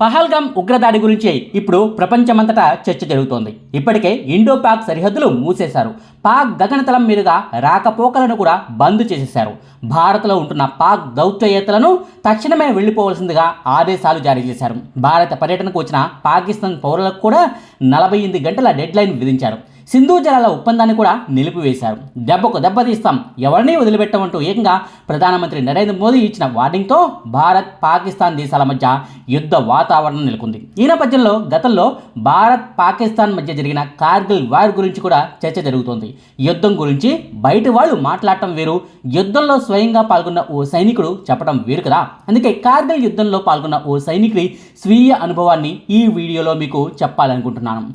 పహల్గామ్ ఉగ్రదాడి గురించి ఇప్పుడు ప్రపంచమంతటా చర్చ జరుగుతోంది. ఇప్పటికే ఇండో పాక్ సరిహద్దులు మూసేశారు. పాక్ గగనతలం మీదుగా రాకపోకలను కూడా బంద్ చేసేశారు. భారత్లో ఉంటున్న పాక్ దౌత్యయేతలను తక్షణమే వెళ్ళిపోవలసిందిగా ఆదేశాలు జారీ చేశారు. భారత పర్యటనకు వచ్చిన పాకిస్తాన్ పౌరులకు కూడా నలభై ఎనిమిది గంటల డెడ్లైన్ విధించారు. సింధు జలాల ఒప్పందాన్ని కూడా నిలిపివేశారు. దెబ్బకు దెబ్బతీస్తాం ఎవరిని వదిలిపెట్టమంటూ ఏకంగా ప్రధానమంత్రి నరేంద్ర మోదీ ఇచ్చిన వార్నింగ్తో భారత్ పాకిస్తాన్ దేశాల మధ్య యుద్ధ వాతావరణం నెలకొంది. ఈ నేపథ్యంలో గతంలో భారత్ పాకిస్తాన్ మధ్య జరిగిన కార్గిల్ వార్ గురించి కూడా చర్చ జరుగుతోంది. యుద్ధం గురించి బయట వాళ్ళు మాట్లాడటం వేరు. యుద్ధంలో స్వయంగా పాల్గొన్న ఓ సైనికుడు చెప్పడం వేరు కదా. అందుకే కార్గిల్ యుద్ధంలో పాల్గొన్న ఓ సైనికుడి స్వీయ అనుభవాన్ని ఈ వీడియోలో మీకు చెప్పాలనుకుంటున్నాను.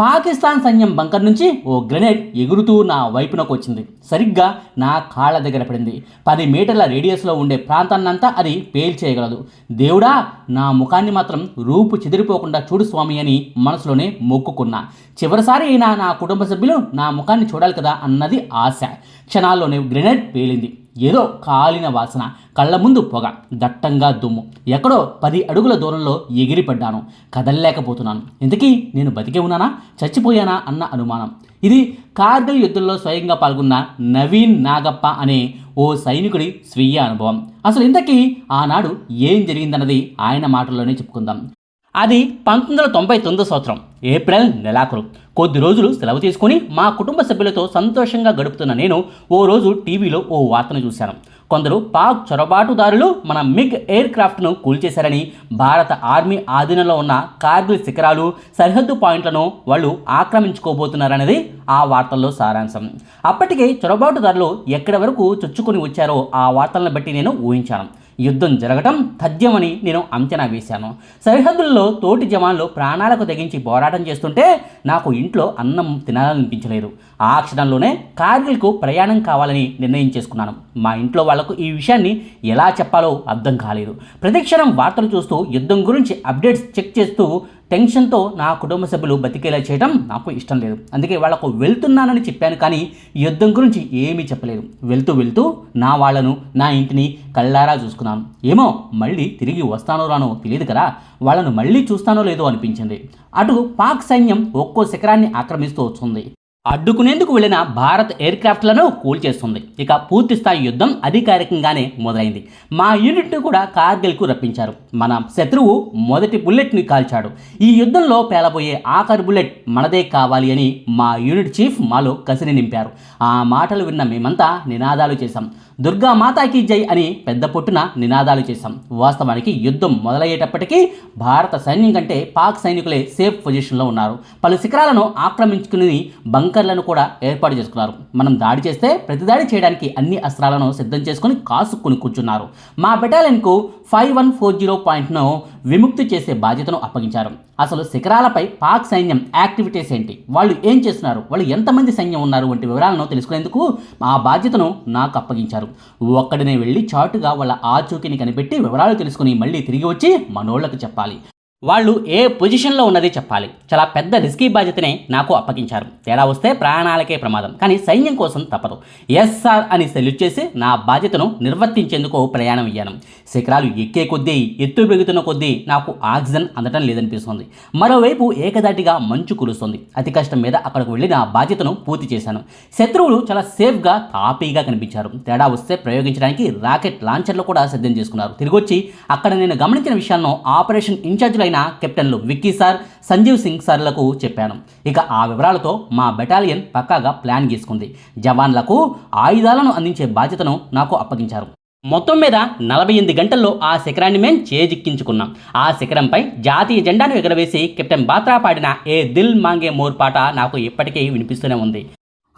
పాకిస్తాన్ సైన్యం బంకర్ నుంచి ఓ గ్రెనేడ్ ఎగురుతూ నా వైపునకు వచ్చింది. సరిగ్గా నా కాళ్ళ దగ్గర పడింది. పది మీటర్ల రేడియస్లో ఉండే ప్రాంతాన్నంతా అది పేల్చేయగలదు దేవుడా నా ముఖాన్ని మాత్రం రూపు చెదిరిపోకుండా చూడు స్వామి అని మనసులోనే మొక్కుకున్నా. చివరిసారి అయినా నా కుటుంబ సభ్యులు నా ముఖాన్ని చూడాలి కదా అన్నది ఆశ. క్షణాల్లోనే గ్రెనేడ్ పేలింది. ఏదో కాలిన వాసన కళ్ళ ముందు పొగ దట్టంగా దుమ్ము. ఎక్కడో పది అడుగుల దూరంలో ఎగిరిపడ్డాను. కదలలేకపోతున్నాను. ఇంతకీ నేను బతికే ఉన్నానా? చచ్చిపోయానా? అన్న అనుమానం. ఇది కార్గిల్ యుద్ధంలో స్వయంగా పాల్గొన్న నవీన్ నాగప్ప అనే ఓ సైనికుడి స్వీయ అనుభవం. అసలు ఇంతకీ ఆనాడు ఏం జరిగిందన్నది ఆయన మాటల్లోనే చెప్పుకుందాం. అది పంతొమ్మిది వందల తొంభై తొమ్మిది సంవత్సరం ఏప్రిల్ నెలాఖరు. కొద్ది రోజులు సెలవు తీసుకుని మా కుటుంబ సభ్యులతో సంతోషంగా గడుపుతున్న నేను ఓ రోజు టీవీలో ఓ వార్తను చూశాను. కొందరు పాక్ చొరబాటుదారులు మన మిగ్ ఎయిర్ క్రాఫ్ట్ను కూల్చేశారని భారత ఆర్మీ ఆధీనంలో ఉన్న కార్గిల్ శిఖరాలు సరిహద్దు పాయింట్లను వాళ్ళు ఆక్రమించుకోబోతున్నారనేది ఆ వార్తల్లో సారాంశం. అప్పటికే చొరబాటుదారులు ఎక్కడి వరకు చొచ్చుకొని వచ్చారో ఆ వార్తలను బట్టి నేను ఊహించాను. యుద్ధం జరగటం తథ్యమని నేను అంచనా వేశాను. సరిహద్దుల్లో తోటి జవాన్లు ప్రాణాలకు తెగించి పోరాటం చేస్తుంటే నాకు ఇంట్లో అన్నం తినాలనిపించలేదు. ఆ క్షణంలోనే కార్గిల్కు ప్రయాణం కావాలని నిర్ణయం చేసుకున్నాను. మా ఇంట్లో వాళ్ళకు ఈ విషయాన్ని ఎలా చెప్పాలో అర్థం కాలేదు. ప్రతిక్షణం వార్తలు చూస్తూ యుద్ధం గురించి అప్డేట్స్ చెక్ చేస్తూ టెన్షన్తో నా కుటుంబ సభ్యులు బతికేలా చేయడం నాకు ఇష్టం లేదు. అందుకే వాళ్ళకు వెళ్తున్నానని చెప్పాను కానీ యుద్ధం గురించి ఏమీ చెప్పలేదు. వెళ్తూ వెళ్తూ నా వాళ్ళను నా ఇంటిని కళ్ళారా చూసుకున్నాను. ఏమో మళ్ళీ తిరిగి వస్తానో రానో తెలియదు కదా. వాళ్ళను మళ్ళీ చూస్తానో లేదో అనిపించింది. అటు పాక్ సైన్యం ఒక్కో శిఖరాన్ని ఆక్రమిస్తూ వస్తుంది. అడ్డుకునేందుకు వెళ్ళిన భారత్ ఎయిర్ క్రాఫ్ట్లను కూల్చేస్తుంది ఇక పూర్తి స్థాయి యుద్ధం అధికారికంగానే మొదలైంది. మా యూనిట్ను కూడా కార్గిల్కు రప్పించారు. మన శత్రువు మొదటి బుల్లెట్ని కాల్చాడు. ఈ యుద్ధంలో పేలబోయే ఆఖరి బుల్లెట్ మనదే కావాలి అని మా యూనిట్ చీఫ్ మాలో కసిని నింపారు. ఆ మాటలు విన్న మేమంతా నినాదాలు చేశాం. దుర్గా మాతాకి జై అని పెద్ద పొట్టున నినాదాలు చేశాం. వాస్తవానికి యుద్ధం మొదలయ్యేటప్పటికీ భారత సైన్యం కంటే పాక్ సైనికులే సేఫ్ పొజిషన్లో ఉన్నారు. పలు శిఖరాలను ఆక్రమించుకుని బంకర్లను కూడా ఏర్పాటు చేసుకున్నారు. మనం దాడి చేస్తే ప్రతిదాడి చేయడానికి అన్ని అస్త్రాలను సిద్ధం చేసుకుని కాసుకుని కూర్చున్నారు. మా బెటాలియన్కు ఫైవ్ వన్ ఫోర్ జీరో పాయింట్ను విముక్తి చేసే బాధ్యతను అప్పగించారు. అసలు శిఖరాలపై పాక్ సైన్యం యాక్టివిటీస్ ఏంటి? వాళ్ళు ఏం చేస్తున్నారు? వాళ్ళు ఎంతమంది సైన్యం ఉన్నారు? వంటి వివరాలను తెలుసుకునేందుకు ఆ బాధ్యతను నాకు అప్పగించారు. ఒక్కడినే వెళ్ళి చాటుగా వాళ్ళ ఆచూకీని కనిపెట్టి వివరాలు తెలుసుకుని మళ్ళీ తిరిగి వచ్చి మనోళ్ళకు చెప్పాలి. వాళ్ళు ఏ పొజిషన్లో ఉన్నది చెప్పాలి. చాలా పెద్ద రిస్కీ బాధ్యతనే నాకు అప్పగించారు. తేడా వస్తే ప్రాణాలకే ప్రమాదం. కానీ సైన్యం కోసం తప్పదు. ఎస్ఆర్ అని సెల్యూట్ చేసి నా బాధ్యతను నిర్వర్తించేందుకు ప్రయాణం అయ్యాను. శిఖరాలు ఎక్కే కొద్దీ ఎత్తు పెరుగుతున్న కొద్దీ నాకు ఆక్సిజన్ అందటం లేదనిపిస్తుంది. మరోవైపు ఏకదాటిగా మంచు కురుస్తుంది. అతి కష్టం మీద అక్కడికి వెళ్ళి నా బాధ్యతను పూర్తి చేశాను. శత్రువులు చాలా సేఫ్గా తాపీగా కనిపించారు. తేడా వస్తే ప్రయోగించడానికి రాకెట్ లాంచర్లు కూడా సిద్ధం చేసుకున్నారు. తిరిగొచ్చి అక్కడ నేను గమనించిన విషయాలను ఆపరేషన్ ఇన్ఛార్జ్లైన కెప్టెన్లు విక్కీ సార్ సంజీవ్ సింగ్ సార్లకు చెప్పాను. ఇక ఆ వివరాలతో మా బెటాలియన్ పక్కాగా ప్లాన్ గీసుకుంది. జవాన్లకు ఆయుధాలను అందించే బాధ్యతను నాకు అప్పగించారు. మొత్తం మీద నలభై ఎనిమిది గంటల్లో ఆ శిఖరాన్ని మేం చేజిక్కించుకున్నాం. ఆ శిఖరంపై జాతీయ జెండాను ఎగరవేసి కెప్టెన్ బాత్రా పాడిన ఏ దిల్ మాంగే మోర్ పాట నాకు ఇప్పటికీ వినిపిస్తూనే ఉంది.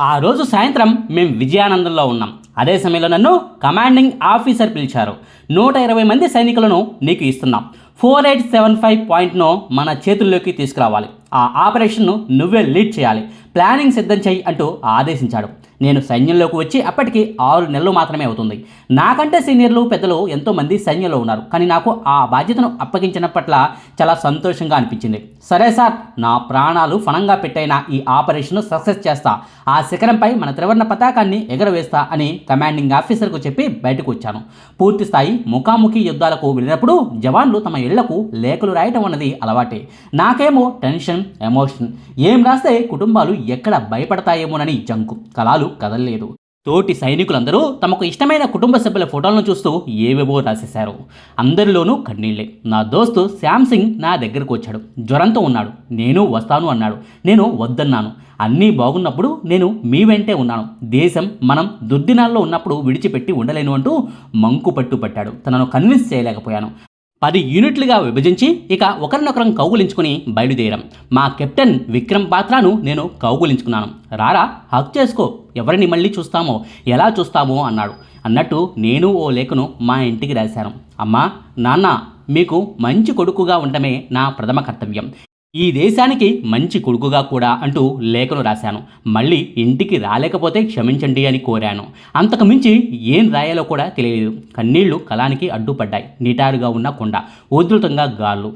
ఆ రోజు సాయంత్రం మేము విజయానందంలో ఉన్నాం. అదే సమయంలో నన్ను కమాండింగ్ ఆఫీసర్ పిలిచారు. నూట ఇరవై మంది సైనికులను నీకు ఇస్తున్నాం. ఫోర్ ఎయిట్ సెవెన్ ఫైవ్ పాయింట్ను మన చేతుల్లోకి తీసుకురావాలి. ఆ ఆపరేషన్ను నువ్వే లీడ్ చేయాలి. ప్లానింగ్ సిద్ధం చేయి అంటూ ఆదేశించాడు. నేను సైన్యంలోకి వచ్చి అప్పటికి ఆరు నెలలు మాత్రమే అవుతుంది. నాకంటే సీనియర్లు పెద్దలు ఎంతోమంది సైన్యంలో ఉన్నారు. కానీ నాకు ఆ బాధ్యతను అప్పగించిన పట్ల చాలా సంతోషంగా అనిపించింది. సరే సార్ నా ప్రాణాలు ఫణంగా పెట్టైన ఈ ఆపరేషన్ సక్సెస్ చేస్తా. ఆ శిఖరంపై మన త్రివర్ణ పతాకాన్ని ఎగరవేస్తా అని కమాండింగ్ ఆఫీసర్కు చెప్పి బయటకు వచ్చాను. పూర్తి స్థాయి ముఖాముఖి యుద్ధాలకు వెళ్ళినప్పుడు జవాన్లు తమ ఇళ్ళకు లేఖలు రాయటం అన్నది అలవాటే. నాకేమో టెన్షన్ ఎమోషన్. ఏం రాస్తే కుటుంబాలు ఎక్కడ భయపడతాయేమోనని జంకు. కలాలు కదలలేదు. తోటి సైనికులందరూ తమకు ఇష్టమైన కుటుంబ సభ్యుల ఫోటోలను చూస్తూ ఏవేవో రాసేశారు. అందరిలోనూ కన్నీళ్ళే. నా దోస్తు శ్యామ్ సింగ్ నా దగ్గరకు వచ్చాడు. జ్వరంతో ఉన్నాడు. నేను వస్తాను అన్నాడు. నేను వద్దన్నాను. అన్నీ బాగున్నప్పుడు నేను మీ వెంటే ఉన్నాను. దేశం మనం దుర్దినాల్లో ఉన్నప్పుడు విడిచిపెట్టి ఉండలేను అంటూ మంకు పట్టు పట్టాడు. తనను కన్విన్స్ చేయలేకపోయాను. పది యూనిట్లుగా విభజించి ఇక ఒకరినొకరం కౌగులించుకుని బయలుదేరాం. మా కెప్టెన్ విక్రమ్ పాత్రను నేను కౌగులించుకున్నాను. రారా హక్ చేసుకో. ఎవరిని మళ్ళీ చూస్తామో ఎలా చూస్తామో అన్నాడు. అన్నట్టు నేను ఓ లేఖను మా ఇంటికి రాశాను. అమ్మా నాన్న మీకు మంచి కొడుకుగా ఉండటమే నా ప్రథమ కర్తవ్యం. ఈ దేశానికి మంచి కొడుకుగా కూడా అంటూ లేఖను రాశాను. మళ్ళీ ఇంటికి రాలేకపోతే క్షమించండి అని కోరాను. అంతకు మించి ఏం రాయాలో కూడా తెలియలేదు. కన్నీళ్ళు కలానికి అడ్డుపడ్డాయి. నిటారుగా ఉన్న కొండ ఉధృతంగా గాళ్ళు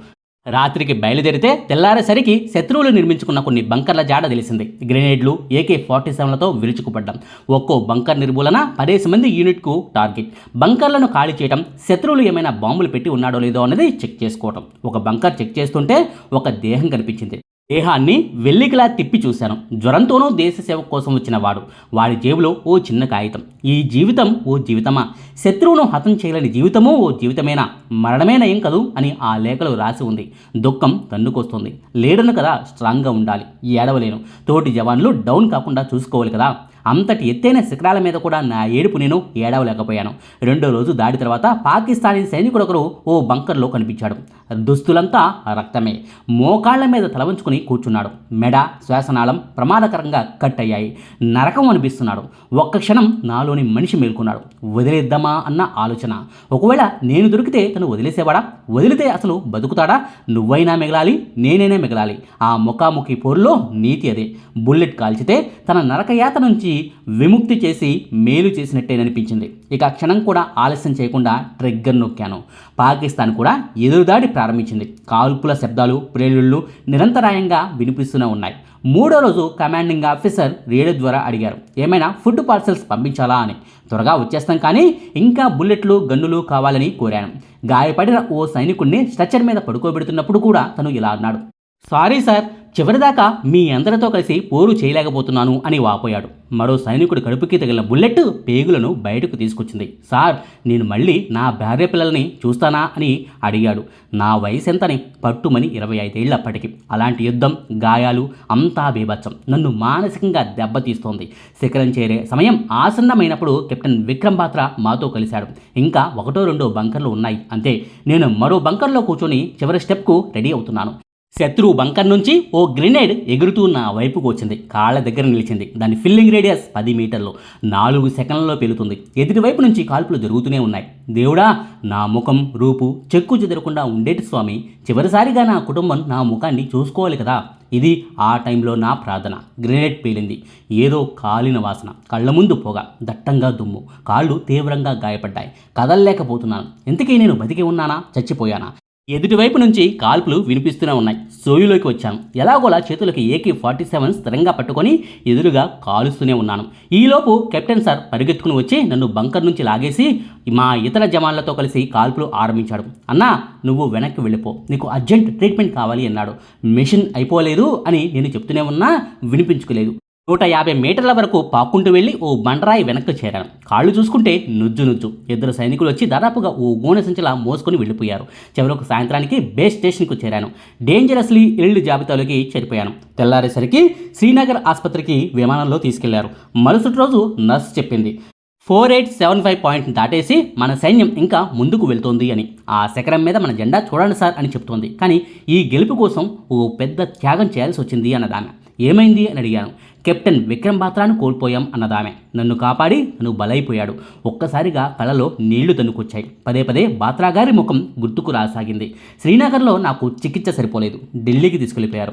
రాత్రికి బయలుదేరితే తెల్లారేసరికి శత్రువులు నిర్మించుకున్న కొన్ని బంకర్ల జాడ తెలిసింది. గ్రెనేడ్లు ఏకే ఫార్టీ సెవెన్లతో విరుచుకుపడ్డం. ఒక్కో బంకర్ నిర్మూలన పదేసి మంది యూనిట్కు టార్గెట్. బంకర్లను ఖాళీ చేయడం శత్రువులు ఏమైనా బాంబులు పెట్టి ఉన్నాడో లేదో అనేది చెక్ చేసుకోవటం. ఒక బంకర్ చెక్ చేస్తుంటే ఒక దేహం కనిపించింది. దేహాన్ని వెల్లికిలా తిప్పి చూశాను. జ్వరంతోనూ దేశ సేవ కోసం వచ్చిన వాడు. వాడి జేబులో ఓ చిన్న కాగితం. ఈ జీవితం ఓ జీవితమా? శత్రువును హతం చేయలేని జీవితము ఓ జీవితమేనా? మరణమే ఏం కదూ? అని ఆ లేఖలో రాసి ఉంది. దుఃఖం తన్నుకొస్తుంది. లేడను కదా స్ట్రాంగ్గా ఉండాలి. ఏడవలేను. తోటి జవాన్లు డౌన్ కాకుండా చూసుకోవాలి కదా. అంతటి ఎత్తైన శిఖరాల మీద కూడా నా ఏడుపు నేను ఏడవలేకపోయాను. రెండో రోజు దాడి తర్వాత పాకిస్తానీ సైనికుడొకరు ఓ బంకర్లో కనిపించాడు. దుస్తులంతా రక్తమే. మోకాళ్ళ మీద తలవంచుకుని కూర్చున్నాడు. మెడ శ్వాసనాళం ప్రమాదకరంగా కట్ అయ్యాయి నరకం అనిపిస్తున్నాడు. ఒక్క క్షణం నాలోని మనిషి మేల్కొన్నాడు. వదిలేద్దామా అన్న ఆలోచన. ఒకవేళ నేను దొరికితే తను వదిలేసేవాడా? వదిలితే అసలు బతుకుతాడా? నువ్వైనా మిగలాలి నేనైనా మిగలాలి. ఆ ముఖాముఖి పోరులో నీతి అదే. బుల్లెట్ కాల్చితే తన నరకయాత నుంచి విముక్తి చేసి మేలు చేసినట్టేననిపించింది. ఇక క్షణం కూడా ఆలస్యం చేయకుండా ట్రిగ్గర్ నొక్కాను. పాకిస్తాన్ కూడా ఎదురుదాడి ప్రారంభించింది. కాల్పుల శబ్దాలు ప్రేలుళ్ళు నిరంతరాయంగా వినిపిస్తూనే ఉన్నాయి. మూడో రోజు కమాండింగ్ ఆఫీసర్ రేడియో ద్వారా అడిగారు ఏమైనా ఫుడ్ పార్సల్స్ పంపించాలా? అని. త్వరగా వచ్చేస్తాం కానీ ఇంకా బుల్లెట్లు గన్నులు కావాలని కోరాను. గాయపడిన ఓ సైనికుడిని స్ట్రక్చర్ మీద పడుకోబెడుతున్నప్పుడు కూడా తను ఇలా అన్నాడు సారీ సార్ చివరిదాకా మీ అందరితో కలిసి పోరు చేయలేకపోతున్నాను అని వాపోయాడు. మరో సైనికుడు కడుపుకి తగిలిన బుల్లెట్ పేగులను బయటకు తీసుకొచ్చింది. సార్ నేను మళ్ళీ నా భార్య పిల్లల్ని చూస్తానా? అని అడిగాడు. నా వయసు ఎంతని పట్టుమని ఇరవై ఐదేళ్ళు అప్పటికి అలాంటి యుద్ధం గాయాలు అంతా బీభత్సం. నన్ను మానసికంగా దెబ్బతీస్తోంది. శిఖరం చేరే సమయం ఆసన్నమైనప్పుడు కెప్టెన్ విక్రమ్ బాత్రా మాతో కలిశాడు. ఇంకా ఒకటో రెండో బంకర్లు ఉన్నాయి. అంతే. నేను మరో బంకర్లో కూర్చొని చివరి స్టెప్కు రెడీ అవుతున్నాను. శత్రువు బంకర్ నుంచి ఓ గ్రెనేడ్ ఎగురుతూ నా వైపుకు వచ్చింది. కాళ్ళ దగ్గర నిలిచింది. దాని ఫిల్లింగ్ రేడియస్ పది మీటర్లు. నాలుగు సెకండ్లలో పెలుతుంది. ఎదుటి వైపు నుంచి కాల్పులు జరుగుతూనే ఉన్నాయి. దేవుడా నా ముఖం రూపు చెక్కు చెదరకుండా ఉండేటి స్వామి. చివరిసారిగా నా కుటుంబం నా ముఖాన్ని చూసుకోవాలి కదా. ఇది ఆ టైంలో నా ప్రార్థన. గ్రెనేడ్ పేలింది. ఏదో కాలిన వాసన. కళ్ళ ముందు పొగ. దట్టంగా దుమ్ము. కాళ్ళు తీవ్రంగా గాయపడ్డాయి. కదలలేకపోతున్నాను. ఇంతకీ నేను బతికి ఉన్నానా? చచ్చిపోయానా? ఎదుటివైపు నుంచి కాల్పులు వినిపిస్తూనే ఉన్నాయి. సోయులోకి వచ్చాను. ఎలాగోలా చేతులకి ఏకే ఫార్టీ సెవెన్ స్థిరంగా పట్టుకొని ఎదురుగా కాలుస్తూనే ఉన్నాను. ఈలోపు కెప్టెన్ సార్ పరిగెత్తుకుని వచ్చి నన్ను బంకర్ నుంచి లాగేసి మా ఇతర జవాన్లతో కలిసి కాల్పులు ఆరంభించాడు. అన్నా నువ్వు వెనక్కి వెళ్ళిపో. నీకు అర్జెంట్ ట్రీట్మెంట్ కావాలి అన్నాడు. మిషన్ అయిపోలేదు అని నేను చెప్తూనే ఉన్నా వినిపించుకోలేదు. నూట యాభై మీటర్ల వరకు పాక్కుంటూ వెళ్ళి ఓ బండరాయి వెనక్కి చేరాను కాళ్ళు చూసుకుంటే నుజ్జు నుజ్జు. ఇద్దరు సైనికులు వచ్చి దాదాపుగా ఓ గోనె సంచలా మోసుకొని వెళ్ళిపోయారు. చివరకు సాయంత్రానికి బేస్ స్టేషన్కు చేరాను. డేంజరస్లీ ఇల్లు జాబితాలోకి చేరిపోయాను. తెల్లారేసరికి శ్రీనగర్ ఆసుపత్రికి విమానంలో తీసుకెళ్ళారు. మరుసటి రోజు నర్స్ చెప్పింది four eight seven five point దాటేసి మన సైన్యం ఇంకా ముందుకు వెళ్తోంది అని. ఆ శకరం మీద మన జెండా చూడండి సార్ అని చెప్తోంది. కానీ ఈ గెలుపు కోసం ఓ పెద్ద త్యాగం చేయాల్సి వచ్చింది అన్నదామె. ఏమైంది అని అడిగాను. కెప్టెన్ విక్రమ్ బాత్రాను కోల్పోయాం అన్నదామె. నన్ను కాపాడి నన్ను బలైపోయాడు. ఒక్కసారిగా కళ్ళలో నీళ్ళు తన్నుకొచ్చాయి. పదే పదే బాత్రా గారి ముఖం గుర్తుకు రాసాగింది. శ్రీనగర్లో నాకు చికిత్స సరిపోలేదు. ఢిల్లీకి తీసుకెళ్ళిపోయారు.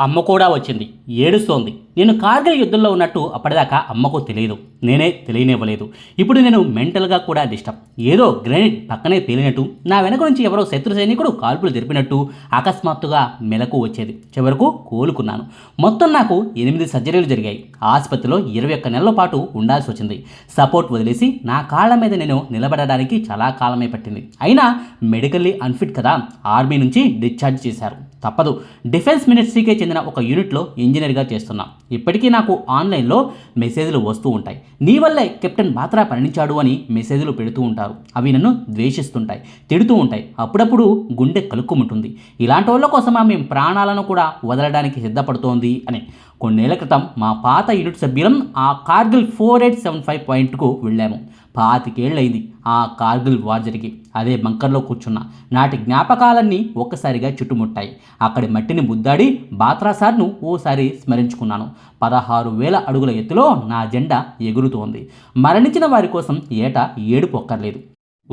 అమ్మ కూడా వచ్చింది ఏడుస్తోంది. నేను కార్గిల్ యుద్ధంలో ఉన్నట్టు అప్పటిదాకా అమ్మకు తెలియదు నేనే తెలియనివ్వలేదు. ఇప్పుడు నేను మెంటల్గా కూడా డిస్టర్బ్ ఏదో గ్రెనేడ్ పక్కనే తేలినట్టు నా వెనక నుంచి ఎవరో శత్రు సైనికుడు కాల్పులు జరిపినట్టు అకస్మాత్తుగా మెలకు వచ్చేది. చివరకు కోలుకున్నాను. మొత్తం నాకు ఎనిమిది సర్జరీలు జరిగాయి. ఆసుపత్రిలో ఇరవై ఒక్క నెలల పాటు ఉండాల్సి వచ్చింది. సపోర్ట్ వదిలేసి నా కాళ్ళ మీద నేను నిలబడడానికి చాలా కాలమే పట్టింది. అయినా మెడికల్లీ అన్ఫిట్ కదా ఆర్మీ నుంచి డిశ్చార్జ్ చేశారు. తప్పదు. డిఫెన్స్ మినిస్ట్రీకే చెందిన ఒక యూనిట్లో ఇంజనీర్గా చేస్తున్నా. ఇప్పటికీ నాకు ఆన్లైన్లో మెసేజ్లు వస్తూ ఉంటాయి. నీ వల్లే కెప్టెన్ బాత్రా పరిణించాడు అని మెసేజ్లు పెడుతూ ఉంటారు. అవి నన్ను ద్వేషిస్తుంటాయి తిడుతూ ఉంటాయి. అప్పుడప్పుడు గుండె కలుక్కుముంటుంది. ఇలాంటి వాళ్ళ కోసమా మేము ప్రాణాలను కూడా వదలడానికి సిద్ధపడుతోంది అని. కొన్నేళ్ళ క్రితం మా పాత యూనిట్ సభ్యులం ఆ Kargil four eight seven five పాయింట్కు వెళ్ళాము. పాతికేళ్ళయింది ఆ కార్గిల్ వార్ జరిగి అదే బంకర్లో కూర్చున్న నాటి జ్ఞాపకాలన్నీ ఒక్కసారిగా చుట్టుముట్టాయి. అక్కడి మట్టిని ముద్దాడి బాత్రా సార్ను ఓసారి స్మరించుకున్నాను. పదహారు వేల అడుగుల ఎత్తులో నా జెండా ఎగురుతోంది. మరణించిన వారి కోసం ఏటా ఏడుపు ఒక్కర్లేదు.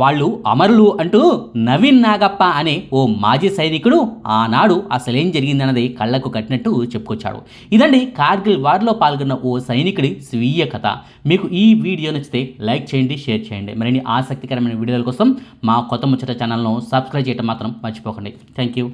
వాళ్ళు అమరులు అంటూ నవీన్ నాగప్ప అనే ఓ మాజీ సైనికుడు ఆనాడు అసలేం జరిగిందన్నది కళ్ళకు కట్టినట్టు చెప్పుకొచ్చాడు. ఇదండి కార్గిల్ వార్లో పాల్గొన్న ఓ సైనికుడి స్వీయ కథ. మీకు ఈ వీడియో నచ్చితే లైక్ చేయండి షేర్ చేయండి. మరిన్ని ఆసక్తికరమైన వీడియోల కోసం మా కొత్త ముచ్చట ఛానల్ను సబ్స్క్రైబ్ చేయడం మాత్రం మర్చిపోకండి. Thank you.